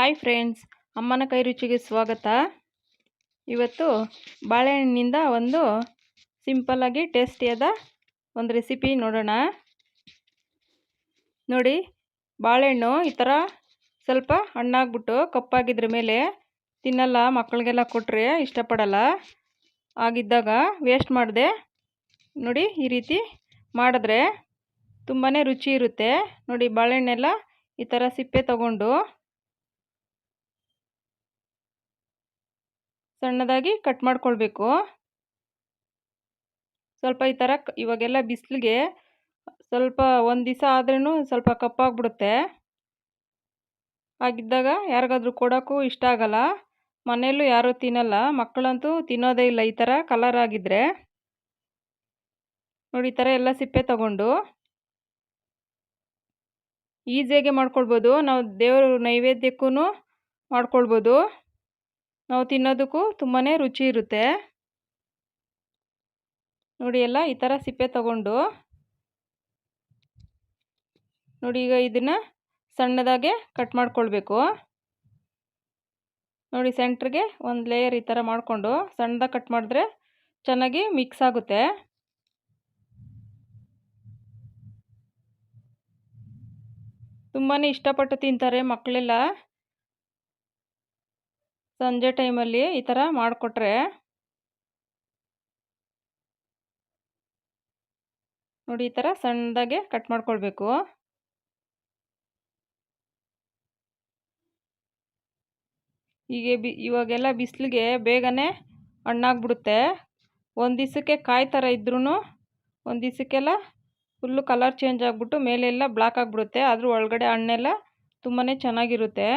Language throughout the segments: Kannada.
ಹಾಯ್ ಫ್ರೆಂಡ್ಸ್, ಅಮ್ಮನ ಕೈ ರುಚಿಗೆ ಸ್ವಾಗತ. ಇವತ್ತು ಬಾಳೆಹಣ್ಣಿನಿಂದ ಒಂದು ಸಿಂಪಲ್ಲಾಗಿ ಟೇಸ್ಟಿಯಾದ ಒಂದು ರೆಸಿಪಿ ನೋಡೋಣ. ನೋಡಿ, ಬಾಳೆಹಣ್ಣು ಈ ಥರ ಸ್ವಲ್ಪ ಹಣ್ಣಾಗ್ಬಿಟ್ಟು ಕಪ್ಪಾಗಿದ್ರ ಮೇಲೆ ತಿನ್ನಲ್ಲ, ಮಕ್ಕಳಿಗೆಲ್ಲ ಕೊಟ್ಟರೆ ಇಷ್ಟಪಡಲ್ಲ. ಆಗಿದ್ದಾಗ ವೇಸ್ಟ್ ಮಾಡಿದೆ. ನೋಡಿ, ಈ ರೀತಿ ಮಾಡಿದ್ರೆ ತುಂಬಾ ರುಚಿ ಇರುತ್ತೆ. ನೋಡಿ, ಬಾಳೆಹಣ್ಣೆಲ್ಲ ಈ ಥರ ಸಿಪ್ಪೆ ತಗೊಂಡು ಸಣ್ಣದಾಗಿ ಕಟ್ ಮಾಡ್ಕೊಳ್ಬೇಕು. ಸ್ವಲ್ಪ ಈ ಥರ ಇವಾಗೆಲ್ಲ ಬಿಸಿಲಿಗೆ ಸ್ವಲ್ಪ ಒಂದು ದಿವಸ ಆದ್ರೂ ಸ್ವಲ್ಪ ಕಪ್ಪಾಗ್ಬಿಡುತ್ತೆ. ಹಾಗಿದ್ದಾಗ ಯಾರಿಗಾದ್ರೂ ಕೊಡೋಕ್ಕೂ ಇಷ್ಟ ಆಗಲ್ಲ. ಮನೆಯಲ್ಲೂ ಯಾರೂ ತಿನ್ನಲ್ಲ. ಮಕ್ಕಳಂತೂ ತಿನ್ನೋದೇ ಇಲ್ಲ ಈ ಥರ ಕಲರ್ ಆಗಿದ್ರೆ. ನೋಡಿ ಈ ಥರ ಎಲ್ಲ ಸಿಪ್ಪೆ ತಗೊಂಡು. ಈಸಿಯಾಗಿ ಮಾಡ್ಕೊಳ್ಬೋದು. ನಾವು ದೇವರು ನೈವೇದ್ಯಕ್ಕೂ ಮಾಡ್ಕೊಳ್ಬೋದು. ನಾವು ತಿನ್ನೋದಕ್ಕೂ ತುಂಬಾ ರುಚಿ ಇರುತ್ತೆ. ನೋಡಿ ಎಲ್ಲ ಈ ಥರ ಸಿಪ್ಪೆ ತಗೊಂಡು ನೋಡಿ ಈಗ ಇದನ್ನು ಸಣ್ಣದಾಗೆ ಕಟ್ ಮಾಡ್ಕೊಳ್ಬೇಕು. ನೋಡಿ ಸೆಂಟ್ರಿಗೆ ಒಂದು ಲೇಯರ್ ಈ ಥರ ಮಾಡಿಕೊಂಡು ಸಣ್ಣದಾಗಿ ಕಟ್ ಮಾಡಿದ್ರೆ ಚೆನ್ನಾಗಿ ಮಿಕ್ಸ್ ಆಗುತ್ತೆ. ತುಂಬಾ ಇಷ್ಟಪಟ್ಟು ತಿಂತಾರೆ ಮಕ್ಕಳೆಲ್ಲ ಸಂಜೆ ಟೈಮಲ್ಲಿ ಈ ಥರ ಮಾಡಿಕೊಟ್ರೆ ನೋಡಿ ಈ ಥರ ಸಣ್ಣದಾಗೆ ಕಟ್ ಮಾಡ್ಕೊಳ್ಬೇಕು. ಹೀಗೆ ಬಿ ಇವಾಗೆಲ್ಲ ಬಿಸಿಲಿಗೆ ಬೇಗನೆ ಹಣ್ಣಾಗ್ಬಿಡುತ್ತೆ. ಒಂದು ದಿವಸಕ್ಕೆ ಕಾಯಿ ಥರ ಇದ್ರೂ ಒಂದು ದಿವಸಕ್ಕೆಲ್ಲ ಫುಲ್ಲು ಕಲರ್ ಚೇಂಜ್ ಆಗಿಬಿಟ್ಟು ಮೇಲೆಲ್ಲ ಬ್ಲಾಕ್ ಆಗಿಬಿಡುತ್ತೆ. ಆದರೂ ಒಳಗಡೆ ಹಣ್ಣೆಲ್ಲ ತುಂಬಾ ಚೆನ್ನಾಗಿರುತ್ತೆ.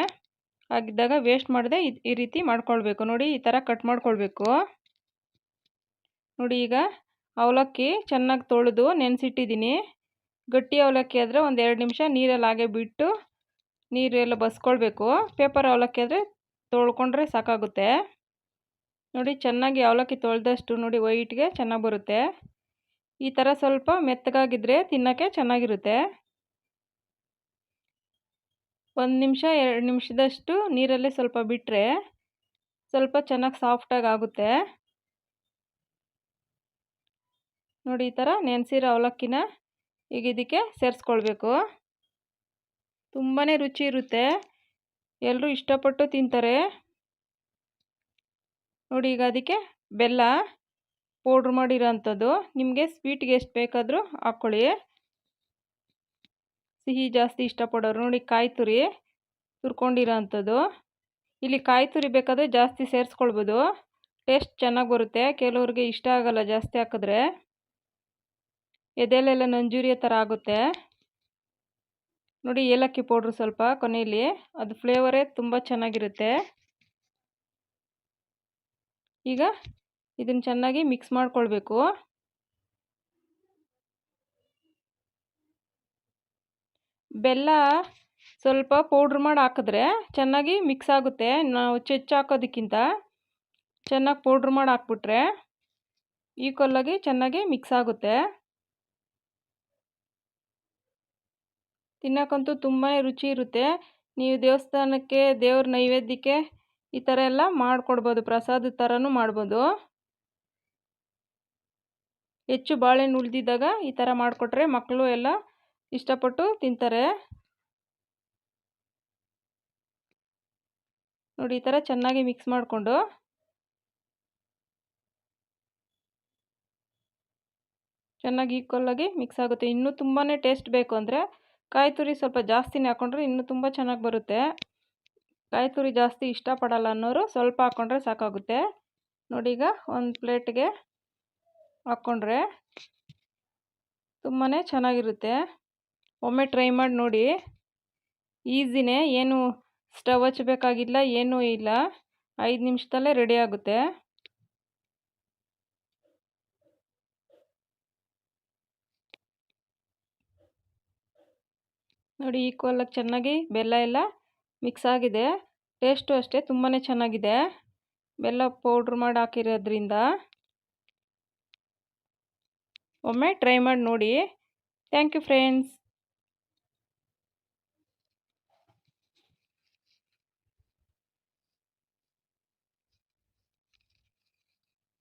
ಹಾಗಿದ್ದಾಗ ವೇಸ್ಟ್ ಮಾಡದೆ ಈ ರೀತಿ ಮಾಡ್ಕೊಳ್ಬೇಕು. ನೋಡಿ, ಈ ಥರ ಕಟ್ ಮಾಡ್ಕೊಳ್ಬೇಕು. ನೋಡಿ, ಈಗ ಅವಲಕ್ಕಿ ಚೆನ್ನಾಗಿ ತೊಳೆದು ನೆನೆಸಿಟ್ಟಿದ್ದೀನಿ. ಗಟ್ಟಿ ಅವಲಕ್ಕಿ ಆದರೆ ಒಂದು ಎರಡು ನಿಮಿಷ ನೀರಲ್ಲಿ ಹಾಗೆ ಬಿಟ್ಟು ನೀರೆಲ್ಲ ಬಸ್ಕೊಳ್ಬೇಕು. ಪೇಪರ್ ಅವಲಕ್ಕಿ ಆದರೆ ತೊಳ್ಕೊಂಡ್ರೆ ಸಾಕಾಗುತ್ತೆ. ನೋಡಿ, ಚೆನ್ನಾಗಿ ಅವಲಕ್ಕಿ ತೊಳೆದಷ್ಟು ನೋಡಿ ವೈಟ್ಗೆ ಚೆನ್ನಾಗಿ ಬರುತ್ತೆ. ಈ ಥರ ಸ್ವಲ್ಪ ಮೆತ್ತಗಾಗಿದ್ದರೆ ತಿನ್ನೋಕ್ಕೆ ಚೆನ್ನಾಗಿರುತ್ತೆ. ಒಂದು ನಿಮಿಷ, ಎರಡು ನಿಮಿಷದಷ್ಟು ನೀರಲ್ಲೇ ಸ್ವಲ್ಪ ಬಿಟ್ಟರೆ ಸ್ವಲ್ಪ ಚೆನ್ನಾಗಿ ಸಾಫ್ಟಾಗಿ ಆಗುತ್ತೆ ನೋಡಿ, ಈ ಥರ ನೆನೆಸಿರೋ ಅವಲಕ್ಕಿನ ಈಗ ಇದಕ್ಕೆ ಸೇರಿಸ್ಕೊಳ್ಬೇಕು. ತುಂಬಾ ರುಚಿ ಇರುತ್ತೆ. ಎಲ್ಲರೂ ಇಷ್ಟಪಟ್ಟು ತಿಂತಾರೆ. ನೋಡಿ, ಈಗ ಅದಕ್ಕೆ ಬೆಲ್ಲ ಪೌಡ್ರ್ ಮಾಡಿರೋ ಅಂಥದ್ದು ನಿಮಗೆ ಸ್ವೀಟ್ಗೆ ಎಷ್ಟು ಬೇಕಾದರೂ ಹಾಕ್ಕೊಳ್ಳಿ. ಸಿಹಿ ಜಾಸ್ತಿ ಇಷ್ಟಪಡೋರು. ನೋಡಿ ಕಾಯಿ ತುರಿ ತುರ್ಕೊಂಡಿರೋ ಅಂಥದ್ದು ಇಲ್ಲಿ ಕಾಯಿ ತುರಿ ಬೇಕಾದರೆ ಜಾಸ್ತಿ ಸೇರಿಸ್ಕೊಳ್ಬೋದು. ಟೇಸ್ಟ್ ಚೆನ್ನಾಗಿ ಬರುತ್ತೆ. ಕೆಲವ್ರಿಗೆ ಇಷ್ಟ ಆಗಲ್ಲ ಜಾಸ್ತಿ ಹಾಕಿದ್ರೆ. ಎದೆಲೆಲ್ಲ ನಂಜೂರಿಯ ಥರ ಆಗುತ್ತೆ. ನೋಡಿ ಏಲಕ್ಕಿ ಪೌಡ್ರು ಸ್ವಲ್ಪ ಕೊನೆಯಲ್ಲಿ ಅದು ಫ್ಲೇವರೇ ತುಂಬ ಚೆನ್ನಾಗಿರುತ್ತೆ. ಈಗ ಇದನ್ನು ಚೆನ್ನಾಗಿ ಮಿಕ್ಸ್ ಮಾಡ್ಕೊಳ್ಬೇಕು. ಬೆಲ್ಲ ಸ್ವಲ್ಪ ಪೌಡ್ರ್ ಮಾಡಿ ಹಾಕಿದ್ರೆ ಚೆನ್ನಾಗಿ ಮಿಕ್ಸ್ ಆಗುತ್ತೆ. ನಾವು ಚೆಚ್ಚು ಹಾಕೋದಕ್ಕಿಂತ ಚೆನ್ನಾಗಿ ಪೌಡ್ರ್ ಮಾಡಿ ಹಾಕ್ಬಿಟ್ರೆ ಈಕ್ವಲ್ಲಾಗಿ ಚೆನ್ನಾಗಿ ಮಿಕ್ಸ್ ಆಗುತ್ತೆ. ತಿನ್ನೋಕ್ಕಂತೂ ತುಂಬಾ ರುಚಿ ಇರುತ್ತೆ. ನೀವು ದೇವಸ್ಥಾನಕ್ಕೆ, ದೇವ್ರ ನೈವೇದ್ಯಕ್ಕೆ ಈ ಥರ ಎಲ್ಲ ಮಾಡಿಕೊಡ್ಬೋದು ಪ್ರಸಾದದ ಥರನೂ ಮಾಡ್ಬೋದು. ಹೆಚ್ಚು ಬಾಳೆಹಣ್ಣು ಉಳಿದಿದ್ದಾಗ ಈ ಥರ ಮಾಡಿಕೊಟ್ರೆ ಮಕ್ಕಳು ಎಲ್ಲ ಇಷ್ಟಪಟ್ಟು ತಿಂತಾರೆ. ನೋಡಿ, ಈ ಥರ ಚೆನ್ನಾಗಿ ಮಿಕ್ಸ್ ಮಾಡಿಕೊಂಡು. ಚೆನ್ನಾಗಿ ಈಕ್ವಲ್ಲಾಗಿ ಮಿಕ್ಸ್ ಆಗುತ್ತೆ. ಇನ್ನೂ ತುಂಬಾ ಟೇಸ್ಟ್ ಬೇಕು ಅಂದರೆ ಕಾಯಿ ತುರಿ ಸ್ವಲ್ಪ ಜಾಸ್ತಿನೇ ಹಾಕ್ಕೊಂಡ್ರೆ ಇನ್ನೂ ತುಂಬ ಚೆನ್ನಾಗಿ ಬರುತ್ತೆ. ಕಾಯಿ ತುರಿ ಜಾಸ್ತಿ ಇಷ್ಟಪಡಲ್ಲ ಅನ್ನೋರು ಸ್ವಲ್ಪ ಹಾಕ್ಕೊಂಡ್ರೆ ಸಾಕಾಗುತ್ತೆ. ನೋಡಿ, ಈಗ ಒಂದು ಪ್ಲೇಟ್ಗೆ ಹಾಕ್ಕೊಂಡ್ರೆ ತುಂಬಾ ಚೆನ್ನಾಗಿರುತ್ತೆ. ಒಮ್ಮೆ ಟ್ರೈ ಮಾಡಿ ನೋಡಿ. ಈಸಿನೇ, ಏನು ಸ್ಟವ್ ಹಚ್ಚಬೇಕಾಗಿಲ್ಲ, ಏನೂ ಇಲ್ಲ. ಐದು ನಿಮಿಷದಲ್ಲೇ ರೆಡಿ ಆಗುತ್ತೆ. ನೋಡಿ ಈಕ್ವಲಾಗಿ ಚೆನ್ನಾಗಿ ಬೆಲ್ಲ ಎಲ್ಲ ಮಿಕ್ಸ್ ಆಗಿದೆ. ಟೇಸ್ಟು ಅಷ್ಟೇ ತುಂಬಾ ಚೆನ್ನಾಗಿದೆ. ಬೆಲ್ಲ ಪೌಡ್ರ್ ಮಾಡಿ ಹಾಕಿರೋದ್ರಿಂದ. ಒಮ್ಮೆ ಟ್ರೈ ಮಾಡಿ ನೋಡಿ. Thank you friends